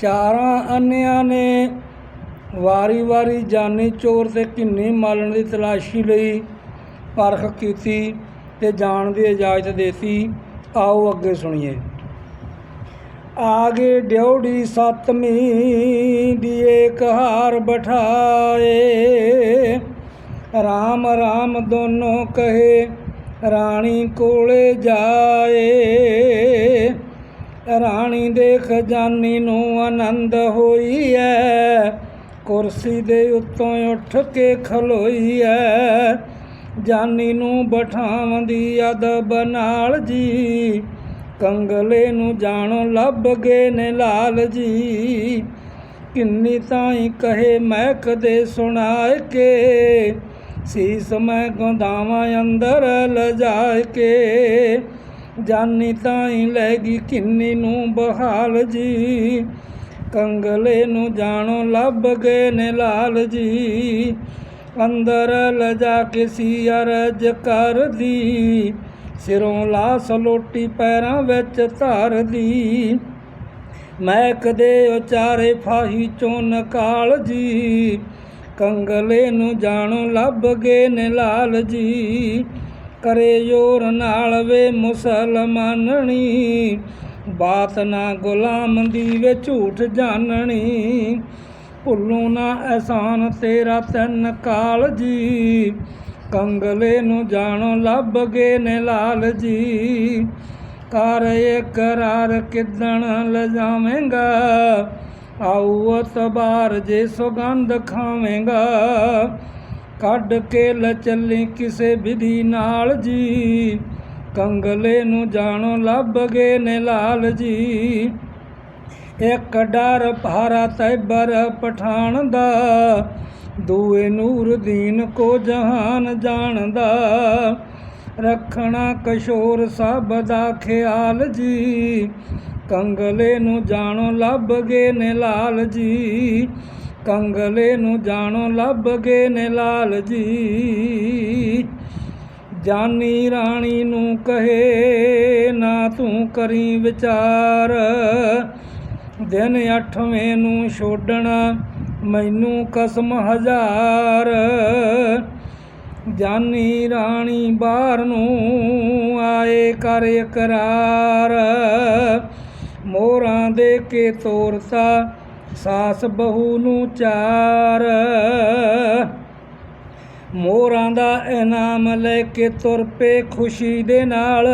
ਚਾਰਾਂ ਅੰਨਿਆਂ ਨੇ ਵਾਰੀ-ਵਾਰੀ ਜਾਨੀ ਚੋਰ ਤੇ ਕਿੰਨੀ ਮਾਲਣ ਦੀ ਤਲਾਸ਼ੀ ਲਈ ਪਰਖ ਕੀਤੀ ਤੇ ਜਾਣ ਦੀ ਇਜਾਜ਼ਤ ਦੇਤੀ। ਆਓ ਅੱਗੇ ਸੁਣੀਏ। ਆਗੇ ਡਿਉੜੀ ਸਤਮੀ ਦੀ ਏਕ ਹਾਰ ਬਠਾਏ। ਰਾਮ ਰਾਮ ਦੋਨੋਂ ਕਹੇ, ਰਾਣੀ ਕੋਲੇ ਜਾਏ। ਰਾਣੀ ਦੇ ਖਜ਼ਾਨੀ ਨੂੰ ਆਨੰਦ ਹੋਈ ਐ ਕੁਰਸੀ ਦੇ ਉੱਤੋਂ ਉੱਠ ਕੇ ਖਲੋਈ ਐ ਜਾਨੀ ਨੂੰ ਬਠਾਵੰਦੀ ਅਦਬ ਨਾਲ ਜੀ। ਕੰਗਲੇ ਨੂੰ ਜਾਣੋ ਲੱਭ ਗਏ ਨੇ ਲਾਲ ਜੀ। ਕਿੰਨੀ ਤਾਈ ਕਹੇ ਮਹਿਕ ਦੇ ਸੁਣਾਏ ਕੇ। ਸੀਸ ਮੈਂ ਗੰਦਾਵਾਂ ਅੰਦਰ ਲਜਾਏ ਕੇ। ਜਾਨੀ ਤਾਈ ਲੈ ਗਈ ਕਿੰਨੀ ਨੂੰ ਬਹਾਲ ਜੀ। ਕੰਗਲੇ ਨੂੰ ਜਾਣੋ ਲੱਭ ਗਏ ਨੇ ਲਾਲ ਜੀ। ਅੰਦਰ ਲਜਾ ਕੇ ਸੀ ਅਰਜ ਕਰਦੀ ਸਿਰੋਂ ਲਾਸ ਲੋਟੀ ਪੈਰਾਂ ਵਿੱਚ ਧਰਦੀ ਮਹਿਕ ਦੇ ਉਚਾਰੇ ਫਾਹੀ ਚੋਂ ਨਕਾਲ ਜੀ। ਕੰਗਲੇ ਨੂੰ ਜਾਣੋ ਲੱਭ ਗਏ ਨੇ ਲਾਲ ਜੀ। ਕਰੇ ਜੋਰ ਨਾਲ ਵੇ ਮੁਸਲਮਾਨਣੀ। ਬਾਤ ਨਾ ਗੁਲਾਮ ਦੀ ਵੇ ਝੂਠ ਜਾਣਣੀ। ਭੁੱਲੂ ਨਾ ਅਹਿਸਾਨ ਤੇਰਾ ਤਨ ਕਾਲ ਜੀ ਕੰਗਲੇ ਨੂੰ ਜਾਣੋ ਲੱਭ ਗਏ ਨੇ ਲਾਲ ਜੀ ਕਰ ਇਕਰਾਰ ਕਿਦਣ ਲਜਾਵੇਂਗਾ। ਆਉ ਤਬਾਰ ਜੇ ਸੁਗੰਧ ਖਾਵੇਂਗਾ। ਕੱਢ ਕੇ ਲਚਲੀ ਕਿਸੇ ਵਿਧੀ ਨਾਲ ਜੀ। ਕੰਗਲੇ ਨੂੰ ਜਾਣੋ ਲੱਭ ਗਏ ਨੇ ਲਾਲ ਜੀ। ਇੱਕ ਡਰ ਭਾਰਾ ਤੈਬਰ ਪਠਾਨ ਦਾ, ਦੂਏ ਨੂਰਦੀਨ ਕੋ ਜਹਾਨ ਜਾਣਦਾ ਰੱਖਣਾ ਕਸ਼ੋਰ ਸਭ ਦਾ ਖਿਆਲ ਜੀ। ਕੰਗਲੇ ਨੂੰ ਜਾਣੋ ਲੱਭ ਗਏ ਨੇ ਲਾਲ ਜੀ। ਕੰਗਲੇ ਨੂੰ ਜਾਣੋ ਲੱਭ ਗਏ ਨੇ ਲਾਲ ਜੀ ਜਾਨੀ ਰਾਣੀ ਨੂੰ ਕਹੇ, ਨਾ ਤੂੰ ਕਰੀ ਵਿਚਾਰ। ਦਿਨ ਅੱਠਵੇਂ ਨੂੰ ਛੋਡਣਾ ਮੈਨੂੰ ਕਸਮ ਹਜ਼ਾਰ। ਜਾਨੀ ਰਾਣੀ ਬਾਹਰ ਨੂੰ ਆਏ ਕਰ ਇਕਰਾਰ। ਮੋਹਰਾਂ ਦੇ ਕੇ ਤੋਰਤਾ ਸਾਸ ਬਹੂ ਨੂੰ ਚਾਰ। ਮੋਰਾਂ ਦਾ ਇਨਾਮ ਲੈ ਕੇ ਤੁਰ ਪਏ ਖੁਸ਼ੀ ਦੇ ਨਾਲ।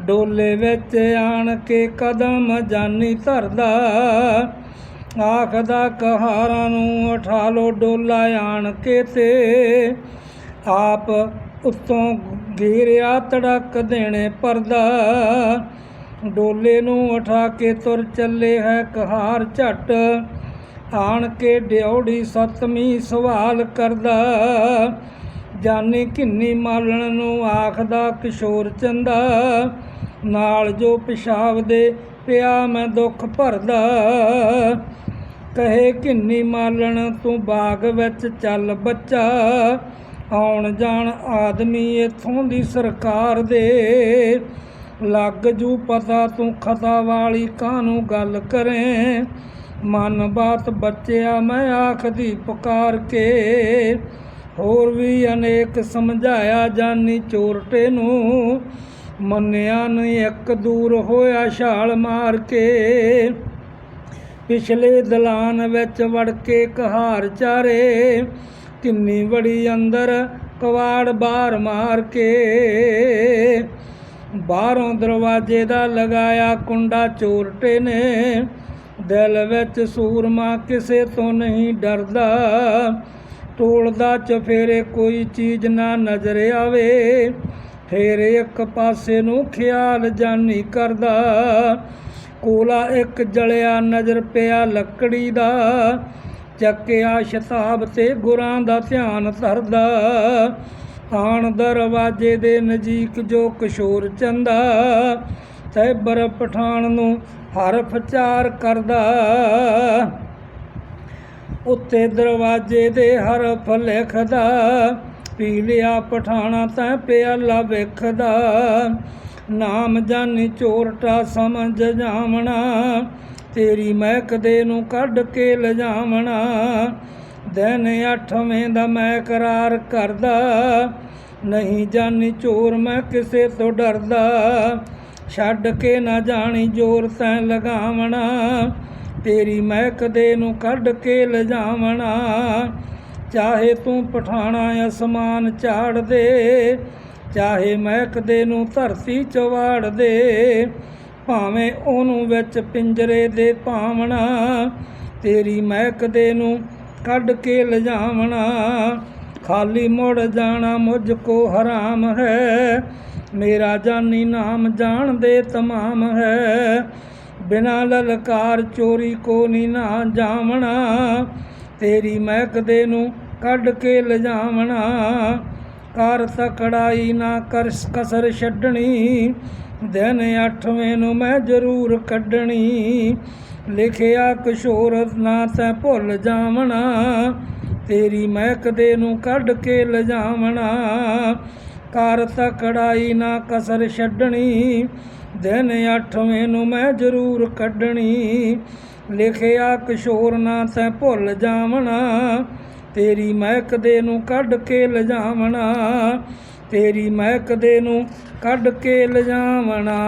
ਡੋਲੇ ਵਿੱਚ ਆਣ ਕੇ ਕਦਮ ਜਾਨੀ ਧਰਦਾ। ਆਖਦਾ ਕਹਾਰਾਂ ਨੂੰ ਉਠਾ ਲੋ ਡੋਲਾ ਆਣ ਕੇ ਤੇ। ਆਪ ਉਤੋਂ ਘੇਰਿਆ ਤੜਕ ਦੇਣੇ ਪਰਦਾ। ਡੋਲੇ ਨੂੰ ਉਠਾ ਕੇ ਤੁਰ ਚੱਲੇ ਹੈ ਕਹਾਰ ਝਟ। ਆਣ ਕੇ ਡਿਉੜੀ ਸਤਮੀ ਸਵਾਲ ਕਰਦਾ। ਜਾਨੀ ਕਿੰਨੀ ਮਾਲਣ ਨੂੰ ਆਖਦਾ ਕਿਸ਼ੋਰ ਚੰਦਾ। ਨਾਲ ਜੋ ਪਿਸ਼ਾਬ ਦੇ ਪਿਆ ਮੈਂ ਦੁੱਖ ਭਰਦਾ। ਕਹੇ ਕਿੰਨੀ ਮਾਲਣ ਤੂੰ ਬਾਗ ਵਿੱਚ ਚੱਲ ਬੱਚਾ। ਆਉਣ ਜਾਣ ਆਦਮੀ ਇਥੋਂ ਦੀ ਸਰਕਾਰ ਦੇ। ਲੱਗ ਜੂ ਪਤਾ ਤੂੰ ਖਤਾ ਵਾਲੀ ਕਾਹਨੂੰ ਗੱਲ ਕਰੇ? ਮਨ ਬਾਤ ਬੱਚਿਆ, ਮੈਂ ਆਖਦੀ ਪੁਕਾਰ ਕੇ। ਹੋਰ ਵੀ ਅਨੇਕ ਸਮਝਾਇਆ ਜਾਨੀ ਚੋਰਟੇ ਨੂੰ। ਮੰਨਿਆ ਨਹੀਂ ਇੱਕ ਦੂਰ ਹੋਇਆ ਛਾਲ ਮਾਰ ਕੇ। ਪਿਛਲੇ ਦਲਾਨ ਵਿੱਚ ਵੜ ਕੇ ਕਹਾਰ ਚਾਰੇ। ਕਿੰਨੀ ਬੜੀ ਅੰਦਰ ਕਵਾੜ ਬਾਰ ਮਾਰ ਕੇ। ਬਾਹਰੋਂ ਦਰਵਾਜ਼ੇ ਦਾ ਲਗਾਇਆ ਕੁੰਡਾ ਚੋਰਟੇ ਨੇ। ਦਿਲ ਵਿੱਚ ਸੂਰਮਾ ਕਿਸੇ ਤੋਂ ਨਹੀਂ ਡਰਦਾ। ਟੋਲਦਾ ਚਫੇਰੇ ਕੋਈ ਚੀਜ਼ ਨਾ ਨਜ਼ਰ ਆਵੇ। ਫੇਰ ਇੱਕ ਪਾਸੇ ਨੂੰ ਖਿਆਲ ਜਾਨੀ ਕਰਦਾ। ਕੋਲਾ ਇੱਕ ਜਲਿਆ ਨਜ਼ਰ ਪਿਆ ਲੱਕੜੀ ਦਾ। ਚੱਕਿਆ ਸ਼ਤਾਬ ਤੇ ਗੁਰਾਂ ਦਾ ਧਿਆਨ ਧਰਦਾ। ਆਣ ਦਰਵਾਜ਼ੇ ਦੇ ਨਜ਼ੀਕ ਜੋ ਕਿਸ਼ੋਰ ਚੰਦਾ ਸੈਬਰ ਪਠਾਨ ਨੂੰ ਹਰਫ ਚਾਰ ਕਰਦਾ। ਉੱਤੇ ਦਰਵਾਜ਼ੇ ਦੇ ਹਰਫ ਲਿਖਦਾ ਪੀ ਲਿਆ ਪਠਾਣਾ ਤੈਂ ਪਿਆਲਾ ਵੇਖਦਾ। ਨਾਮ ਜਾਨੀ ਚੋਰਟਾ ਸਮਝ ਜਾਵਣਾ, ਤੇਰੀ ਮਹਿਕ ਦੇ ਨੂੰ ਕੱਢ ਕੇ ਲਿਜਾਵਣਾ। ਦਿਨ ਅੱਠਵੇਂ ਦਾ ਮੈਂ ਕਰਾਰ ਕਰਦਾ, ਨਹੀਂ ਜਾਣੀ ਚੋਰ ਮੈਂ ਕਿਸੇ ਤੋਂ ਡਰਦਾ। ਛੱਡ ਕੇ ਨਾ ਜਾਣੀ ਜੋਰ ਤੈਂ ਲਗਾਵਣਾ, ਤੇਰੀ ਮਹਿਕ ਦੇ ਨੂੰ ਕੱਢ ਕੇ ਲਿਜਾਵਣਾ। ਚਾਹੇ ਤੂੰ ਪਠਾਣਾ ਅਸਮਾਨ ਝਾੜ ਦੇ, ਚਾਹੇ ਮਹਿਕ ਦੇ ਨੂੰ ਧਰਤੀ ਚਵਾੜ ਦੇ, ਭਾਵੇਂ ਉਹਨੂੰ ਵਿੱਚ ਪਿੰਜਰੇ ਦੇ ਪਾਵਣਾ, ਤੇਰੀ ਮਹਿਕ ਦੇ ਨੂੰ ਕੱਢ ਕੇ ਲਿਜਾਵਣਾ। ਖਾਲੀ ਮੁੜ ਜਾਣਾ ਮੁਝ ਕੋ ਹਰਾਮ ਹੈ। ਮੇਰਾ ਜਾਨੀ ਨਾਮ ਜਾਣਦੇ ਤਮਾਮ ਹੈ। ਬਿਨਾ ਲਲਕਾਰ ਚੋਰੀ ਕੋ ਨੀ ਨਾ ਜਾਵਣਾ। ਤੇਰੀ ਮਹਿਕ ਦੇ ਨੂੰ ਕੱਢ ਕੇ ਲਿਜਾਵਣਾ। ਕਰ ਤਕੜਾਈ ਨਾ ਕਰ ਕਸਰ ਛੱਡਣੀ। ਦਿਨ ਅੱਠਵੇਂ ਨੂੰ ਮੈਂ ਜ਼ਰੂਰ ਕੱਢਣੀ। ਲਿਖਿਆ ਕਿਸ਼ੋਰ ਨਾ ਤੈਂ ਭੁੱਲ ਜਾਵਣਾ। ਤੇਰੀ ਮਹਿਕਦੇ ਨੂੰ ਕੱਢ ਕੇ ਲਿਜਾਵਣਾ। ਕਰ ਤਕੜਾਈ ਨਾ ਕਸਰ ਛੱਡਣੀ। ਦਿਨ ਅੱਠਵੇਂ ਨੂੰ ਮੈਂ ਜ਼ਰੂਰ ਕੱਢਣੀ। ਲਿਖਿਆ ਕਿਸ਼ੋਰ ਨਾ ਤੈਂ ਭੁੱਲ ਜਾਵਣਾ। ਤੇਰੀ ਮਹਿਕਦੇ ਨੂੰ ਕੱਢ ਕੇ ਲਿਜਾਵਣਾ। ਤੇਰੀ ਮਹਿਕਦੇ ਨੂੰ ਕੱਢ ਕੇ ਲਿਜਾਵਣਾ।